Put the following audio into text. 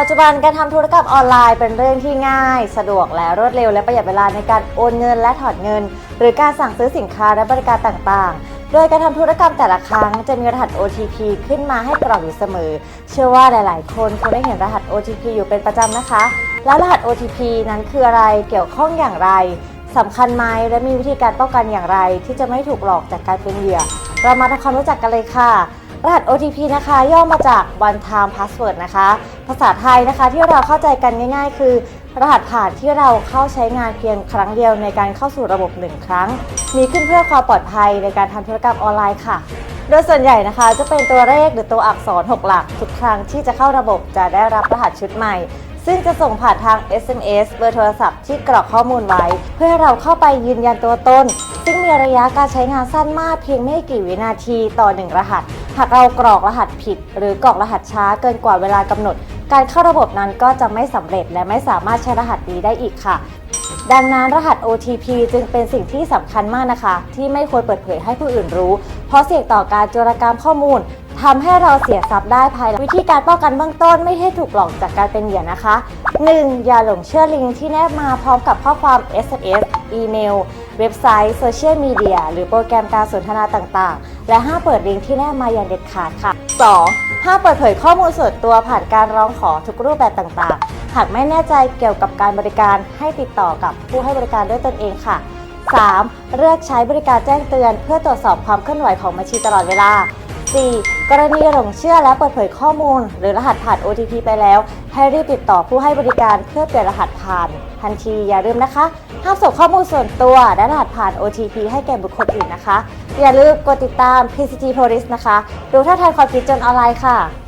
ปัจจุบันการทำธุรกรรมออนไลน์เป็นเรื่องที่ง่าย สะดวกและรวดเร็วและประหยัดเวลาในการโอนเงินและถอนเงิน หรือการสั่งซื้อสินค้าและบริการต่างๆ โดยการทำธุรกรรมแต่ละครั้งจะมีรหัส OTP ขึ้นมาให้กรอกอยู่เสมอ เชื่อว่าหลาย ๆ คนคงได้เห็นรหัส OTP อยู่เป็นประจำนะคะ แล้วรหัส OTP นั้นคืออะไรเกี่ยวข้องอย่างไรสำคัญไหมและมีวิธีการป้องกันอย่างไร ที่จะไม่ถูกหลอกจากการเป็นเหยื่อ เรามาทำความรู้จักกันเลยค่ะ รหัส OTP นะคะ ย่อมาจาก one time password นะคะ ภาษาไทยนะคะที่เราเข้าใจกันง่าย ๆ คือ รหัสผ่านที่เราเข้าใช้งานเพียงครั้งเดียวในการเข้าสู่ระบบหนึ่งครั้ง มีขึ้นเพื่อความปลอดภัยในการทำธุรกรรมออนไลน์ค่ะ โดยส่วนใหญ่นะคะจะเป็นตัวเลขหรือตัวอักษร 6 หลัก ทุกครั้งที่จะเข้าระบบจะได้รับรหัสชุดใหม่ ซึ่งจะส่งผ่านทาง SMS เบอร์โทรศัพท์ที่กรอกข้อมูลไว้ เพื่อให้เราเข้าไปยืนยันตัวตน ซึ่งมีระยะการใช้งานสั้นมากเพียงไม่กี่วินาทีต่อ 1 รหัส หากเรากรอกรหัสผิด หรือกรอกรหัสช้าเกินกว่าเวลากำหนด การเข้าระบบนั้นก็จะไม่สำเร็จ และไม่สามารถใช้รหัสนี้ได้อีกค่ะดังนั้นรหัส OTP จึงเป็นสิ่งที่สำคัญมากนะคะ ที่ไม่ควรเปิดเผยให้ผู้อื่นรู้ เพราะเสี่ยงต่อการโจรกรรมข้อมูล ทำให้เราเสียทรัพย์ได้ภายหลังวิธีการป้องกันเบื้องต้นไม่ให้ถูกหลอกจากการเป็นเหยื่อนะคะ 1. อย่าหลงเชื่อลิงก์ที่แนบมาพร้อมกับข้อความ SMS อีเมล เว็บไซต์โซเชียลมีเดียหรือโปรแกรมการสนทนาต่างๆ และห้ามเปิดลิงก์ที่แนบมาอย่างเด็ดขาดค่ะ 2. ห้ามเปิดเผยข้อมูลส่วนตัวผ่านการร้องขอทุกรูปแบบต่างๆ หากไม่แน่ใจเกี่ยวกับการบริการให้ติดต่อกับผู้ให้บริการด้วยตนเองค่ะ 3. เลือกใช้บริการแจ้งเตือน เพื่อตรวจสอบความเคลื่อนไหวของบัญชีตลอดเวลา 4. กรณีหลงเชื่อและเปิดเผยข้อมูล หรือรหัสผ่าน OTP ไปแล้ว ให้รีบติดต่อผู้ให้บริการเพื่อเปลี่ยนรหัสผ่าน ทันทีอย่าลืมนะคะห้ามส่งข้อมูลส่วนตัวและรหัสผ่าน OTP ให้แก่บุคคลอื่นนะคะ อย่าลืมกดติดตาม PCT Police นะคะ ดูท่าทางความคิดจนออนไลน์ค่ะ